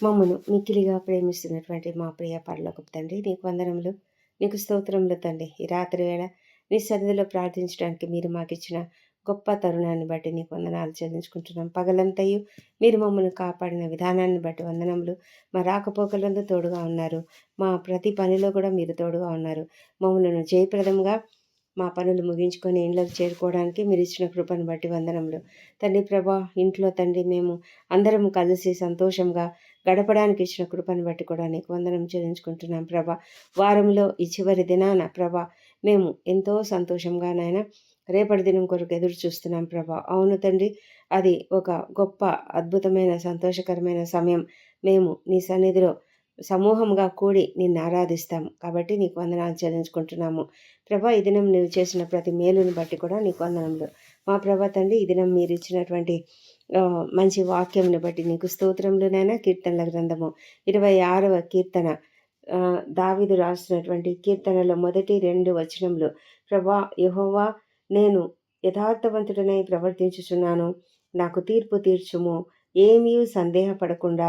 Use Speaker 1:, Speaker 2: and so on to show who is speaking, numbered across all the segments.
Speaker 1: మమ్మను మిక్కిలిగా ప్రేమిస్తున్నటువంటి మా ప్రియ పర్లోకపు తండ్రి నీకు వందనములు నీకు స్తోత్రములు తండ్రి. ఈ రాత్రి వేళ నీ సన్నిధిలో ప్రార్థించడానికి మీరు మాకు ఇచ్చిన గొప్ప తరుణాన్ని బట్టి నీకు వందనాలు చెల్లించుకుంటున్నాం. పగలంతయు మీరు మమ్మల్ని కాపాడిన విధానాన్ని బట్టి వందనములు. మా రాకపోకలందు తోడుగా ఉన్నారు. మా ప్రతి పనిలో కూడా మీరు తోడుగా ఉన్నారు. మమ్మల్ని జయప్రదంగా మా పనులు ముగించుకొని ఇంట్లోకి చేరుకోవడానికి మీరు ఇచ్చిన కృపను బట్టి వందనములు. తండ్రి ప్రభా ఇంట్లో తండ్రి మేము అందరం కలిసి సంతోషంగా గడపడానికి ఇచ్చిన కృపను బట్టి కూడా నీకు వందనం చెల్లించుకుంటున్నాం ప్రభా. వారంలో ఈ చివరి దినాన ప్రభా మేము ఎంతో సంతోషంగా నాయన రేపటి దినం కొరకు ఎదురు చూస్తున్నాం ప్రభా. అవును తండ్రి అది ఒక గొప్ప అద్భుతమైన సంతోషకరమైన సమయం. మేము నీ సన్నిధిలో సమూహంగా కూడి నిన్ను ఆరాధిస్తాము కాబట్టి నీకు వందనాలు చెల్లించుకుంటున్నాము. ప్రభా ఈ దినం నువ్వు చేసిన ప్రతి మేలుని బట్టి కూడా నీకు వందనములు. మా ప్రభా తండ్రి ఈ దినం మీరు ఇచ్చినటువంటి మంచి వాక్యంని బట్టి నీకు స్తోత్రములునైనా కీర్తనల గ్రంథము. ఇరవై ఆరవ కీర్తన. దావిదు రాసినటువంటి కీర్తనలో మొదటి రెండు వచనములు. ప్రభా యహోవా నేను యథార్థవంతుడనై ప్రవర్తించుచున్నాను. నాకు తీర్పు తీర్చుము. ఏమీ సందేహపడకుండా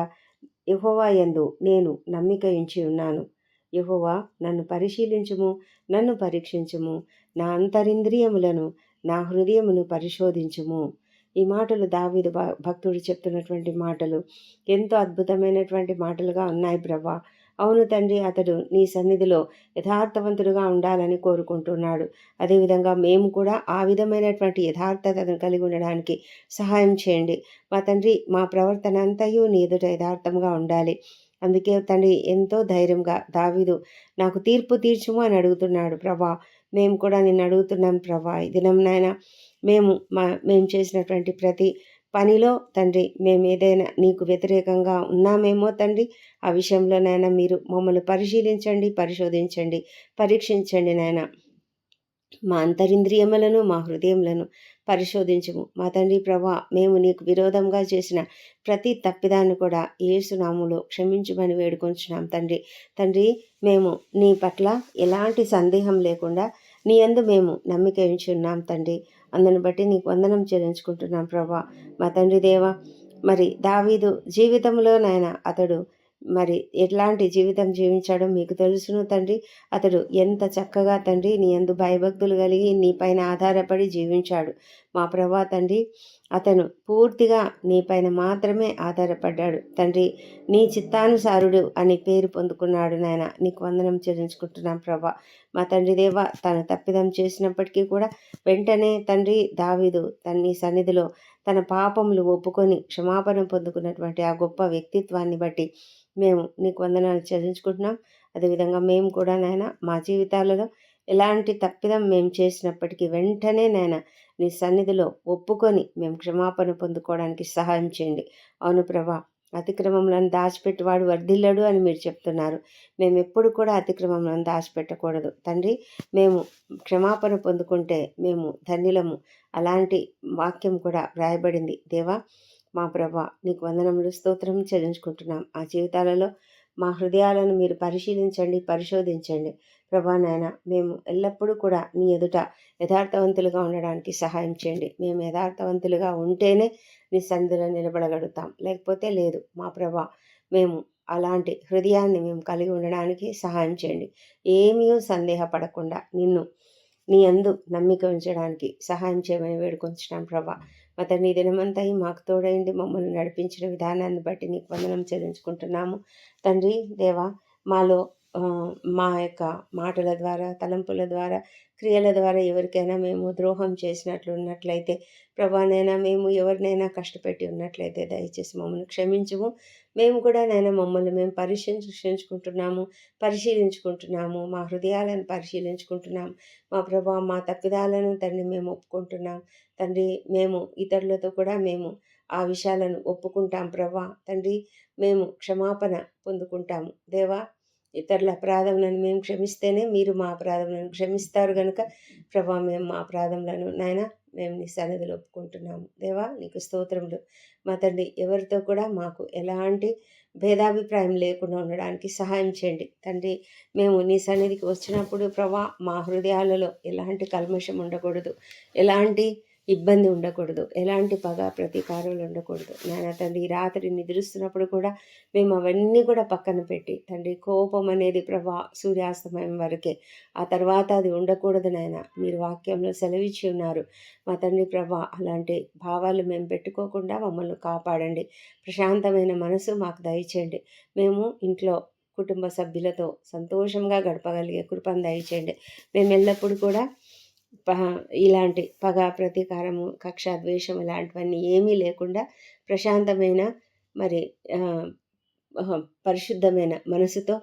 Speaker 1: యహోవా యందు నేను నమ్మిక ఉంచి ఉన్నాను. యహోవా నన్ను పరిశీలించుము నన్ను పరీక్షించుము. నా అంతరింద్రియములను నా హృదయమును పరిశోధించుము. ఈ మాటలు దావీదు భక్తుడు చెప్తున్నటువంటి మాటలు. ఎంతో అద్భుతమైనటువంటి మాటలుగా ఉన్నాయి ప్రభా. అవును తండ్రి అతడు నీ సన్నిధిలో యథార్థవంతుడుగా ఉండాలని కోరుకుంటున్నాడు. అదేవిధంగా మేము కూడా ఆ విధమైనటువంటి యథార్థతను కలిగి ఉండడానికి సహాయం చేయండి. మా తండ్రి మా ప్రవర్తన అంతయు నీ ఎదుట యథార్థంగా ఉండాలి. అందుకే తండ్రి ఎంతో ధైర్యంగా దావిదు నాకు తీర్పు తీర్చుము అని అడుగుతున్నాడు. ప్రభా మేము కూడా నిన్ను అడుగుతున్నాం ప్రభా. ఈ దినం నాయన మేము మా మేము చేసినటువంటి ప్రతి పనిలో తండ్రి మేము ఏదైనా నీకు వ్యతిరేకంగా ఉన్నామేమో తండ్రి ఆ విషయంలోనైనా మీరు మమ్మల్ని పరిశీలించండి పరిశోధించండి పరీక్షించండి నాయన. మా అంతరింద్రియములను మా హృదయములను పరిశోధించము. మా తండ్రి ప్రభా మేము నీకు విరోధంగా చేసిన ప్రతి తప్పిదాన్ని కూడా ఏసునాములో క్షమించమని వేడుకొంచున్నాం తండ్రి. తండ్రి మేము నీ పట్ల ఎలాంటి సందేహం లేకుండా నీ అందు మేము నమ్మిక ఉంచున్నాం తండ్రి. అందుని బట్టి నీకు వందనం చెల్లించుకుంటున్నాం ప్రభా. మా తండ్రి దేవ మరి దావీదు జీవితంలో నాయన అతడు మరి ఎట్లాంటి జీవితం జీవించాడో మీకు తెలుసును తండ్రి. అతడు ఎంత చక్కగా తండ్రి నీ ఎందు భయభక్తులు కలిగి నీ పైన ఆధారపడి జీవించాడు. మా ప్రభా తండ్రి అతను పూర్తిగా నీ పైన మాత్రమే ఆధారపడ్డాడు. తండ్రి నీ చిత్తానుసారుడు అని పేరు పొందుకున్నాడు నాయన. నీకు వందనం చెల్లించుకుంటున్నాం ప్రభా. మా తండ్రి దేవ తను తప్పిదం చేసినప్పటికీ కూడా వెంటనే తండ్రి దావీదు తన్ని సన్నిధిలో తన పాపములు ఒప్పుకొని క్షమాపణ పొందుకున్నటువంటి ఆ గొప్ప వ్యక్తిత్వాన్ని బట్టి మేము నీకు వందనాలు చెల్లించుకుంటున్నాం. అదేవిధంగా మేము కూడా నాయన మా జీవితాలలో ఎలాంటి తప్పిదం మేము చేసినప్పటికీ వెంటనే నాయన నీ సన్నిధిలో ఒప్పుకొని మేము క్షమాపణ పొందుకోవడానికి సహాయం చేయండి. అవును ప్రభా అతిక్రమంలను దాచిపెట్టివాడు వర్ధిల్లడు అని మీరు చెప్తున్నారు. మేము ఎప్పుడు కూడా అతిక్రమంలను దాచిపెట్టకూడదు. తండ్రి మేము క్షమాపణ పొందుకుంటే మేము ధన్యులము. అలాంటి వాక్యం కూడా వ్రాయబడింది. దేవా మా ప్రభా నీకు వందనములు స్తోత్రం చెల్లించుకుంటున్నాం. ఆ జీవితాలలో మా హృదయాలను మీరు పరిశీలించండి పరిశోధించండి. ప్రభా నాయన మేము ఎల్లప్పుడూ కూడా నీ ఎదుట యథార్థవంతులుగా ఉండడానికి సహాయం చేయండి. మేము యథార్థవంతులుగా ఉంటేనే నీ సంధిలో నిలబడగలుగుతాం. లేకపోతే లేదు. మా ప్రభా మేము అలాంటి హృదయాన్ని మేము కలిగి ఉండడానికి సహాయం చేయండి. ఏమీ సందేహపడకుండా నిన్ను నీ అందు నమ్మిక ఉంచడానికి సహాయం చేయమని వేడుకొంచున్నాం ప్రభా. అతని దినమంతా మాకు తోడైండి మమ్మల్ని నడిపించిన విధానాన్ని బట్టి నీకు వందనం చెల్లించుకుంటున్నాము. తండ్రి దేవా మాలో మా యొక్క మాటల ద్వారా తలంపుల ద్వారా క్రియల ద్వారా ఎవరికైనా మేము ద్రోహం చేసినట్లు ఉన్నట్లయితే ప్రభానైనా మేము ఎవరినైనా కష్టపెట్టి ఉన్నట్లయితే దయచేసి మమ్మల్ని క్షమించము. మేము కూడా నైనా మమ్మల్ని మేము పరిశీలించుకుంటున్నాము పరిశీలించుకుంటున్నాము మా హృదయాలను పరిశీలించుకుంటున్నాము. మా ప్రభా మా తప్పిదాలను తండ్రి మేము ఒప్పుకుంటున్నాం తండ్రి మేము ఇతరులతో కూడా మేము ఆ విషయాలను ఒప్పుకుంటాం ప్రభా. తండ్రి మేము క్షమాపణ పొందుకుంటాము. దేవా ఇతరుల అపరాధములను మేము క్షమిస్తేనే మీరు మా అపరాధములను క్షమిస్తారు కనుక ప్రభా మేము మా అపరాధములను నాయన మేము నీ సన్నిధిలో ఒప్పుకుంటున్నాము. దేవా నీకు స్తోత్రములు. మా తండ్రి ఎవరితో కూడా మాకు ఎలాంటి భేదాభిప్రాయం లేకుండా ఉండడానికి సహాయం చేయండి. తండ్రి మేము నీ సన్నిధికి వచ్చినప్పుడు ప్రభా మా హృదయాలలో ఎలాంటి కల్మషం ఉండకూడదు. ఎలాంటి ఇబ్బంది ఉండకూడదు. ఎలాంటి పగ ప్రతీకారాలు ఉండకూడదు. నాయన తండ్రి ఈ రాత్రి నిద్రిస్తున్నప్పుడు కూడా మేము అవన్నీ కూడా పక్కన పెట్టి తండ్రి కోపం అనేది ప్రభా సూర్యాస్తమయం వరకే. ఆ తర్వాత అది ఉండకూడదు నాయన. మీరు వాక్యంలో సెలవిచ్చి ఉన్నారు. మా తండ్రి ప్రభా అలాంటి భావాలు మేము పెట్టుకోకుండా మమ్మల్ని కాపాడండి. ప్రశాంతమైన మనసు మాకు దయచేయండి. మేము ఇంట్లో కుటుంబ సభ్యులతో సంతోషంగా గడపగలిగే కృపను దయచేయండి. మేము ఎల్లప్పుడూ కూడా ఇలాంటి పగ ప్రతీకారము కక్ష ద్వేషం ఇలాంటివన్నీ ఏమీ లేకుండా ప్రశాంతమైన మరి పరిశుద్ధమైన మనసుతో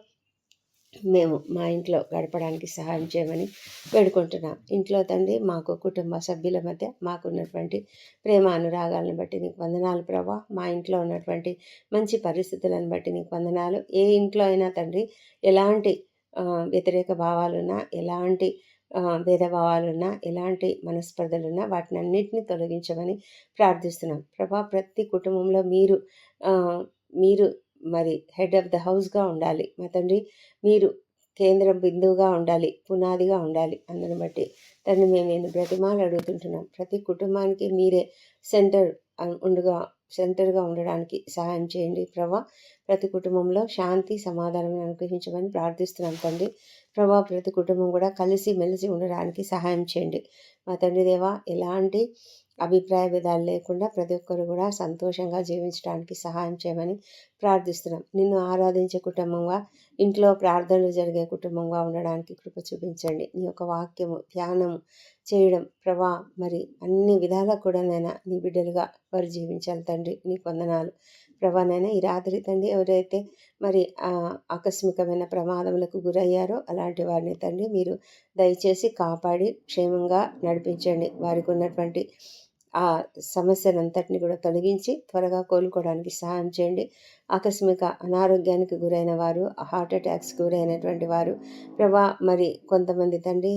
Speaker 1: మేము మా ఇంట్లో గడపడానికి సహాయం చేయమని వేడుకుంటున్నాం. ఇంట్లో తండ్రి మాకు కుటుంబ సభ్యుల మధ్య మాకున్నటువంటి ప్రేమ అనురాగాలను బట్టి నీకు వందనాలు ప్రభా. మా ఇంట్లో ఉన్నటువంటి మంచి పరిస్థితులను బట్టి నీకు వందనాలు. ఏ ఇంట్లో అయినా తండ్రి ఎలాంటి వ్యతిరేక భావాలున్నా ఎలాంటి భేదభావాలున్నా ఎలాంటి మనస్పర్ధలున్నా వాటిని అన్నింటినీ తొలగించమని ప్రార్థిస్తున్నాం. ప్రభా ప్రతి కుటుంబంలో మీరు మీరు మరి హెడ్ ఆఫ్ ద హౌస్గా ఉండాలి. మా తండ్రి మీరు కేంద్ర బిందువుగా ఉండాలి పునాదిగా ఉండాలి అందుని బట్టి తను మేము నేను బ్రతిమాలు అడుగుతుంటున్నాం? ప్రతి కుటుంబానికి మీరే సెంటర్ ఉండగా సెంటర్గా ఉండడానికి సహాయం చేయండి. ప్రభా ప్రతి కుటుంబంలో శాంతి సమాధానం అనుగ్రహించమని ప్రార్థిస్తున్నాం తండ్రి. ప్రభా ప్రతి కుటుంబం కూడా కలిసి మెలిసి ఉండడానికి సహాయం చేయండి. మా తండ్రి దేవా ఎలాంటి అభిప్రాయ భేదాలు లేకుండా ప్రతి ఒక్కరు కూడా సంతోషంగా జీవించడానికి సహాయం చేయమని ప్రార్థిస్తున్నాం. నిన్ను ఆరాధించే కుటుంబంగా ఇంట్లో ప్రార్థనలు జరిగే కుటుంబంగా ఉండడానికి కృప చూపించండి. నీ యొక్క వాక్యము ధ్యానము చేయడం ప్రభా మరి అన్ని విధాలా కూడా నైనా నీ బిడ్డలుగా వారు జీవించాలి తండ్రి. నీ కొందనాలు ప్రభా నైనా ఈ రాత్రి తండ్రి ఎవరైతే మరి ఆకస్మికమైన ప్రమాదములకు గురయ్యారో అలాంటి వారిని తండ్రి మీరు దయచేసి కాపాడి క్షేమంగా నడిపించండి. వారికి ఉన్నటువంటి ఆ సమస్యనంతటిని కూడా తొలగించి త్వరగా కోలుకోవడానికి సహాయం చేయండి. ఆకస్మిక అనారోగ్యానికి గురైన వారు హార్ట్ అటాక్స్ గురైనటువంటి వారు ప్రభా మరి కొంతమంది తండ్రి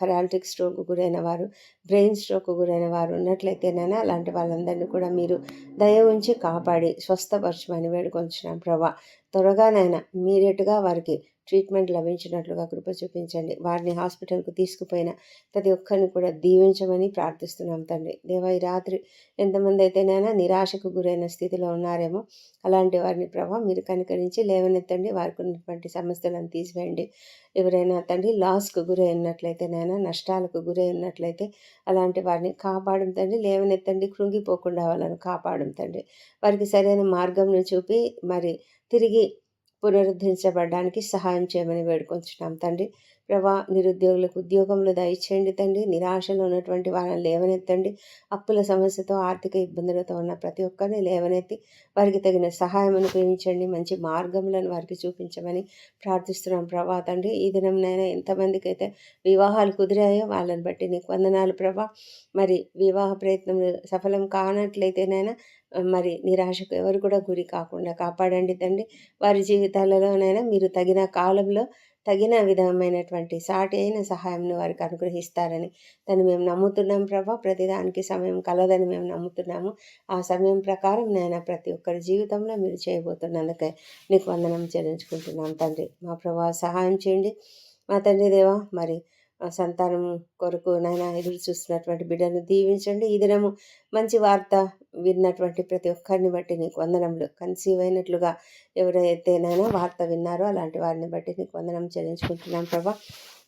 Speaker 1: పెరాలిటిక్ స్ట్రోక్ గురైన వారు బ్రెయిన్ స్ట్రోక్ గురైన వారు ఉన్నట్లయితేనైనా అలాంటి వాళ్ళందరినీ కూడా మీరు దయ ఉంచి కాపాడి స్వస్థపరచమని వేడుకొంచున్నాం ప్రభా. త్వరగానైనా ఇమీడియట్గా వారికి ట్రీట్మెంట్ లభించినట్లుగా కృప చూపించండి. వారిని హాస్పిటల్కు తీసుకుపోయిన ప్రతి ఒక్కరిని కూడా దీవించమని ప్రార్థిస్తున్నాం తండ్రి. దేవ ఈ రాత్రి ఎంతమంది అయితేనైనా నిరాశకు గురైన స్థితిలో ఉన్నారేమో అలాంటి వారిని ప్రభావ మీరు కనుకరించి లేవనెత్తండి. వారికి ఉన్నటువంటి సమస్యలను తీసివేయండి. ఎవరైనా తండ్రి లాస్కు గురై ఉన్నట్లయితేనైనా నష్టాలకు గురై ఉన్నట్లయితే అలాంటి వారిని కాపాడం తండ్రి. లేవనెత్తండి కృంగిపోకుండా వాళ్ళను కాపాడం తండ్రి. వారికి సరైన మార్గంను చూపి మరి తిరిగి పునరుద్ధరించబడడానికి సహాయం చేయమని వేడుకొంచున్నాం తండ్రి. ప్రభా నిరుద్యోగులకు ఉద్యోగంలో దయచేయండి తండ్రి. నిరాశలో ఉన్నటువంటి వాళ్ళని లేవనెత్తండి. అప్పుల సమస్యతో ఆర్థిక ఇబ్బందులతో ఉన్న ప్రతి ఒక్కరిని లేవనెత్తి వారికి తగిన సహాయం అనుగ్రహించండి. మంచి మార్గములను వారికి చూపించమని ప్రార్థిస్తున్నాం. ప్రభా తండ్రి ఈ దినంనైనా ఎంతమందికి అయితే వివాహాలు కుదిరాయో వాళ్ళని బట్టి నీకు వందనాలు ప్రభా. మరి వివాహ ప్రయత్నం సఫలం కానట్లయితేనైనా మరి నిరాశకు ఎవరు కూడా గురి కాకుండా కాపాడండి తండ్రి. వారి జీవితాలలోనైనా మీరు తగిన కాలంలో తగిన విధమైనటువంటి సాటి అయిన సహాయంను వారికి అనుగ్రహిస్తారని దాన్ని మేము నమ్ముతున్నాం ప్రభా. ప్రతిదానికి సమయం కలదని మేము నమ్ముతున్నాము. ఆ సమయం ప్రకారం నేను ప్రతి ఒక్కరి జీవితంలో మీరు చేయబోతున్నందుకే నీకు వందనం చెల్లించుకుంటున్నాం తండ్రి. మా ప్రభా సహాయం చేయండి. మా తండ్రి దేవా మరి సంతానం కొరకు నాయన ఎదురు చూస్తున్నటువంటి బిడ్డను దీవించండి. ఈ దినము మంచి వార్త విన్నటువంటి ప్రతి ఒక్కరిని బట్టి నీకు వందనములు. కన్సీవ్ అయినట్లుగా ఎవరైతే నాయన వార్త విన్నారో అలాంటి వారిని బట్టి నీకు వందనం చెల్లించుకుంటున్నాం ప్రభా.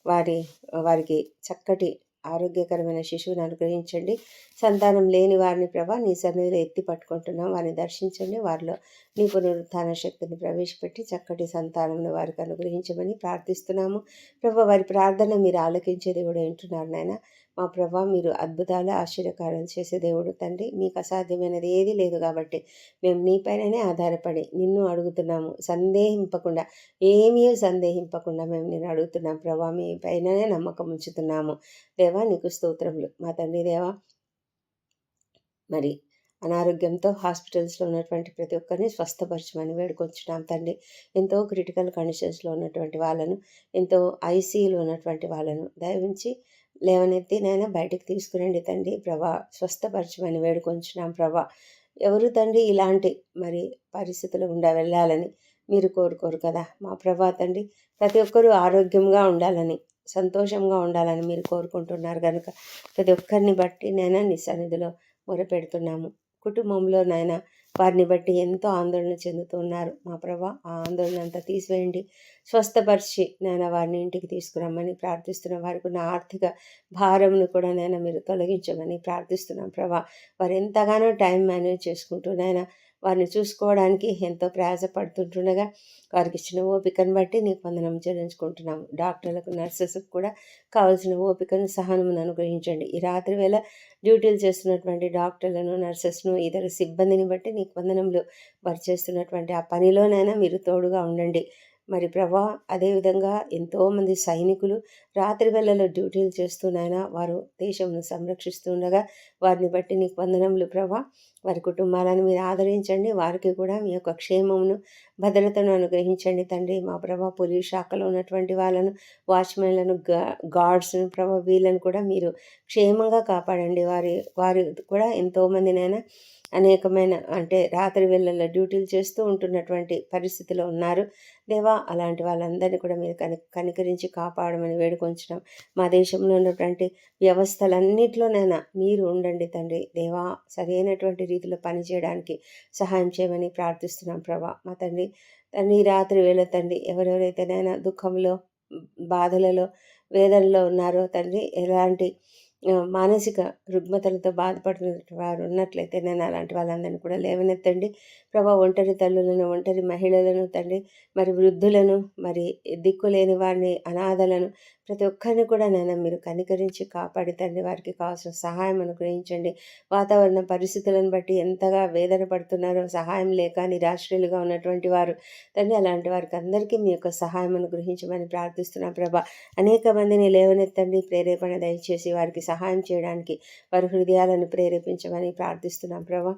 Speaker 1: వారి వారికి చక్కటి ఆరోగ్యకరమైన శిశువుని అనుగ్రహించండి. సంతానం లేని వారిని ప్రభా నీ సన్నిధిలో ఎత్తి పట్టుకుంటున్నాం. వారిని దర్శించండి. వారిలో నీ పునరుత్థాన శక్తిని ప్రవేశపెట్టి చక్కటి సంతానంను వారికి అనుగ్రహించమని ప్రార్థిస్తున్నాము. ప్రభా వారి ప్రార్థన మీరు ఆలోకించేది కూడా వింటున్నారు నాయన. మా ప్రభా మీరు అద్భుతాలు ఆశ్చర్యకారాలు చేసే దేవుడు తండ్రి. మీకు అసాధ్యమైనది ఏది లేదు కాబట్టి మేము నీపైననే ఆధారపడి నిన్ను అడుగుతున్నాము. సందేహింపకుండా ఏమీ సందేహింపకుండా మేము నేను అడుగుతున్నాం ప్రభా. మీ పైననే నమ్మకం ఉంచుతున్నాము. దేవా నీకు స్తోత్రములు. మా తండ్రి దేవా మరి అనారోగ్యంతో హాస్పిటల్స్లో ఉన్నటువంటి ప్రతి ఒక్కరిని స్వస్థపరచమని వేడుకొచ్చున్నాం తండ్రి. ఎంతో క్రిటికల్ కండిషన్స్లో ఉన్నటువంటి వాళ్ళను ఎంతో ఐసీయూలో ఉన్నటువంటి వాళ్ళను దయవించి లేవనెత్తి నాయన బయటకు తీసుకురండి తండ్రి. ప్రభా స్వస్థపరచమని వేడుకొంచున్నాం ప్రభా. ఎవరు తండ్రి ఇలాంటి మరి పరిస్థితులు ఉండ వెళ్ళాలని మీరు కోరుకోరు కదా. మా ప్రభా తండ్రి ప్రతి ఒక్కరూ ఆరోగ్యంగా ఉండాలని సంతోషంగా ఉండాలని మీరు కోరుకుంటున్నారు కనుక ప్రతి ఒక్కరిని బట్టి నైనా నీ సన్నిధిలో మొరపెడుతున్నాము. కుటుంబంలో నాయన వారిని బట్టి ఎంతో ఆందోళన చెందుతున్నారు. మా ప్రభా ఆ ఆందోళన అంతా తీసివేయండి. స్వస్థపరిచి నేను వారిని ఇంటికి తీసుకురమ్మని ప్రార్థిస్తున్నాం వారికి ఉన్న ఆర్థిక భారంను కూడా నేను మీరు తొలగించమని ప్రార్థిస్తున్నాం. ప్రభా వారు ఎంతగానో టైం మేనేజ్ చేసుకుంటూ నైనా వారిని చూసుకోవడానికి ఎంతో ప్రయాసపడుతుంటుండగా వారికి ఇచ్చిన ఓపికను బట్టి నీకు వందనం చెల్లించుకుంటున్నాము. డాక్టర్లకు నర్సెస్కు కూడా కావాల్సిన ఓపికను సహనమును అనుగ్రహించండి. ఈ రాత్రి వేళ డ్యూటీలు చేస్తున్నటువంటి డాక్టర్లను నర్సెస్ను ఇతర సిబ్బందిని బట్టి నీకు వందనంలో వారు చేస్తున్నటువంటి ఆ పనిలోనైనా మీరు తోడుగా ఉండండి. మరి ప్రభా అదేవిధంగా ఎంతోమంది సైనికులు రాత్రి వేళలో డ్యూటీలు చేస్తూనైనా వారు దేశంను సంరక్షిస్తుండగా వారిని బట్టి నీకు వందనములు ప్రభా. వారి కుటుంబాలను మీరు ఆదరించండి వారికి కూడా మీ యొక్క క్షేమమును భద్రతను అనుగ్రహించండి తండ్రి. మా ప్రభా పోలీస్ శాఖలో ఉన్నటువంటి వాళ్ళను వాచ్మెన్లను గార్డ్స్ను ప్రభా వీళ్ళను కూడా మీరు క్షేమంగా కాపాడండి. వారి వారి కూడా ఎంతోమందినైనా అనేకమైన అంటే రాత్రి వేళల్లో డ్యూటీలు చేస్తూ ఉంటున్నటువంటి పరిస్థితిలో ఉన్నారు. దేవా అలాంటి వాళ్ళందరినీ కూడా మీరు కని కనికరించి కాపాడమని వేడుకొంచున్నాం మా దేశంలో ఉన్నటువంటి వ్యవస్థలన్నింటిలోనైనా మీరు ఉండండి తండ్రి. దేవా సరైనటువంటి రీతిలో పనిచేయడానికి సహాయం చేయమని ప్రార్థిస్తున్నాం ప్రభా. మా తండ్రి తండ్రి రాత్రి వేళ తండ్రి ఎవరెవరైతేనైనా దుఃఖంలో బాధలలో వేదనలో ఉన్నారో తండ్రి ఎలాంటి మానసిక రుగ్మతలతో బాధపడుతున్న వారు ఉన్నట్లయితే నేను అలాంటి వాళ్ళందరినీ కూడా లేవనెత్తండి. ప్రభా ఒంటరి తల్లులను ఒంటరి మహిళలను తండ్రి మరి వృద్ధులను మరి దిక్కులేని వారిని అనాథలను ప్రతి ఒక్కరిని కూడా నేను మీరు కనికరించి కాపాడి తండ్రి వారికి కావాల్సిన సహాయం అనుగ్రహించండి. వాతావరణ పరిస్థితులను బట్టి ఎంతగా వేదన పడుతున్నారో సహాయం లేక నిరాశ్రయులుగా ఉన్నటువంటి వారు తండ్రి అలాంటి వారికి అందరికీ మీ యొక్క సహాయం అనుగ్రహించమని ప్రార్థిస్తున్నాం ప్రభా. అనేక మందిని లేవనెత్తండి ప్రేరేపణ దయచేసి వారికి సహాయం చేయడానికి వారి హృదయాలను ప్రేరేపించమని ప్రార్థిస్తున్నాం ప్రభా.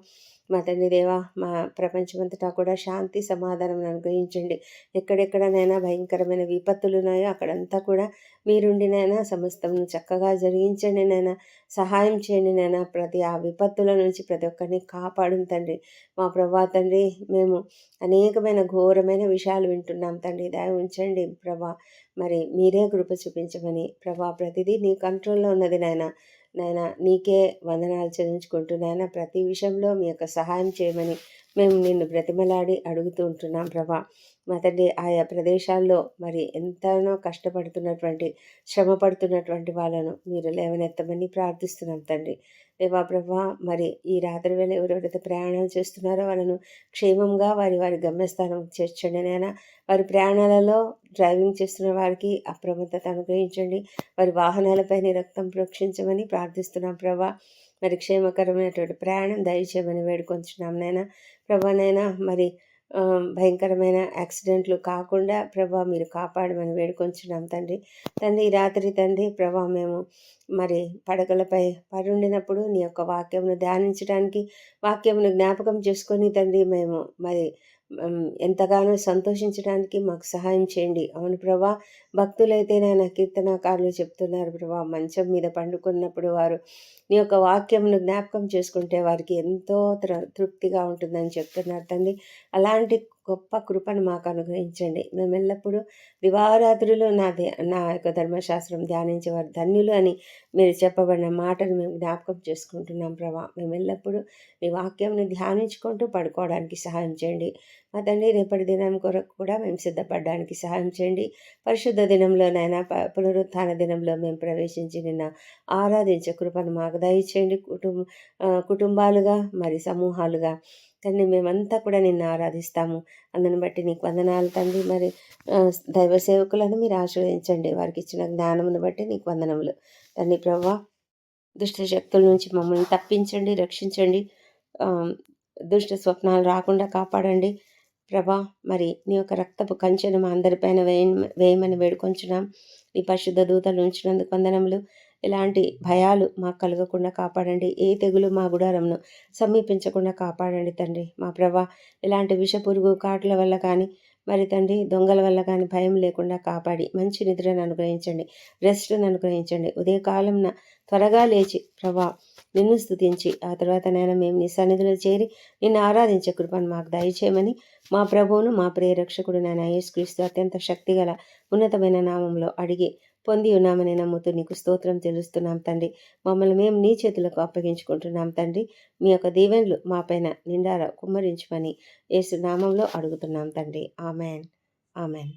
Speaker 1: మా తండ్రి దేవా మా ప్రపంచమంతటా కూడా శాంతి సమాధానం అనుగ్రహించండి. ఎక్కడెక్కడనైనా భయంకరమైన విపత్తులు ఉన్నాయో అక్కడంతా కూడా మీరుండినైనా సమస్తం చక్కగా జరిగించండి నైనా సహాయం చేయండి నైనా. ప్రతి ఆ విపత్తుల నుంచి ప్రతి ఒక్కరిని కాపాడు తండ్రి. మా ప్రభా తండ్రి మేము అనేకమైన ఘోరమైన విషయాలు వింటున్నాం తండ్రి. దయ ఉంచండి ప్రభా. మరి మీరే కృప చూపించమని ప్రభా ప్రతిదీ నీ కంట్రోల్లో ఉన్నది నాయన నాయన నీకే వందనాలు చెల్లించుకుంటూ నాయన ప్రతి విషయంలో మీ యొక్క సహాయం చేయమని మేము నిన్ను బ్రతిమలాడి అడుగుతూ ఉంటున్నాం ప్రభా. మా తండ్రి ఆయా ప్రదేశాల్లో మరి ఎంతనో కష్టపడుతున్నటువంటి శ్రమ పడుతున్నటువంటి వాళ్ళను మీరు లేవనెత్తమని ప్రార్థిస్తున్నాం తండ్రి. దేవా ప్రభా మరి ఈ రాత్రి వేళ ఎవరెవరైతే ప్రయాణాలు చేస్తున్నారో వాళ్ళను క్షేమంగా వారి వారి గమ్యస్థానం చేర్చండి నైనా వారి ప్రయాణాలలో డ్రైవింగ్ చేస్తున్న వారికి అప్రమత్తత అనుగ్రహించండి. వారి వాహనాలపై రక్తం ప్రోక్షించమని ప్రార్థిస్తున్నాం ప్రభా. మరి క్షేమకరమైనటువంటి ప్రయాణం దయచేయమని వేడుకొంచున్నాం నైనా మరి భయంకరమైన యాక్సిడెంట్లు కాకుండా ప్రభా మీరు కాపాడమని వేడుకొంచున్నాం తండ్రి. తండ్రి ఈ రాత్రి తండ్రి ప్రభా మేము మరి పడకలపై పరుండినప్పుడు నీ యొక్క వాక్యమును ధ్యానించడానికి వాక్యమును జ్ఞాపకం చేసుకొని తండ్రి మేము మరి ఎంతగానో సంతోషించడానికి మాకు సహాయం చేయండి. అవును ప్రభా భక్తులైతే నాయన కీర్తనాకారులు చెప్తున్నారు ప్రభా మంచం మీద పండుకున్నప్పుడు వారు నీ యొక్క వాక్యంను జ్ఞాపకం చేసుకుంటే వారికి ఎంతో తృప్తిగా ఉంటుందని చెప్తున్నారు తండ్రి. అలాంటి గొప్ప కృపను మాకు అనుగ్రహించండి. మేము ఎల్లప్పుడూ దివారాత్రులు నా నా యొక్క ధర్మశాస్త్రం ధ్యానించేవారు ధన్యులు అని మీరు చెప్పబడిన మాటను మేము జ్ఞాపకం చేసుకుంటున్నాం ప్రభా. మేము ఎల్లప్పుడూ మీ వాక్యంను ధ్యానించుకుంటూ పడుకోవడానికి సహాయం చేయండి. మా తండ్రి రేపటి దినం కొరకు కూడా మేము సిద్ధపడడానికి సహాయం చేయండి. పరిశుద్ధ దినంలోనైనా పునరుత్థాన దినంలో మేము ప్రవేశించి నిన్న ఆరాధించే కృపను మాకు దయచేయండి. కుటుంబ కుటుంబాలుగా మరి సమూహాలుగా తండ్రి మేమంతా కూడా నిన్ను ఆరాధిస్తాము. అందుని బట్టి నీకు వందనాలు తండ్రి. మరి దైవ సేవకులను మీరు ఆశ్రయించండి. వారికి ఇచ్చిన జ్ఞానమును బట్టి నీకు వందనములు. తండ్రి ప్రభా దుష్ట శక్తుల నుంచి మమ్మల్ని తప్పించండి రక్షించండి. దుష్ట స్వప్నాలు రాకుండా కాపాడండి. ప్రభా మరి నీ యొక్క రక్తపు కంచెను మా అందరిపైన వేయ వేయమని వేడుకొంచున్నాం. నీ పరిశుద్ధ దూతలు ఉంచినందుకు వందనములు. ఇలాంటి భయాలు మాకు కలగకుండా కాపాడండి. ఏ తెగులు మా గుడారంను సమీపించకుండా కాపాడండి తండ్రి. మా ప్రభా ఇలాంటి విషపురుగు కాటుల వల్ల కానీ మరి తండ్రి దొంగల వల్ల కానీ భయం లేకుండా కాపాడి మంచి నిద్రను అనుగ్రహించండి రెస్ట్ను అనుగ్రహించండి. ఉదయకాలంన త్వరగా లేచి ప్రభా నిన్ను స్థుతించి ఆ తర్వాత నేను మేము నీ సన్నిధిలో చేరి నిన్ను ఆరాధించే కృపను మాకు దయచేయమని మా ప్రభువును మా ప్రియరక్షకుడు నేను యేసుక్రీస్తు అత్యంత శక్తిగల ఉన్నతమైన నామంలో అడిగి పొంది ఉన్నామని నమ్ముతూ నీకు స్తోత్రం తెలుస్తున్నాం తండ్రి. మమ్మల్ని మేము నీ చేతులకు అప్పగించుకుంటున్నాం తండ్రి. మీ యొక్క దీవెనలు మాపైన నిండారా కుమ్మరించమని ఏసు నామంలో అడుగుతున్నాం తండ్రి. ఆమెన్. ఆమెన్.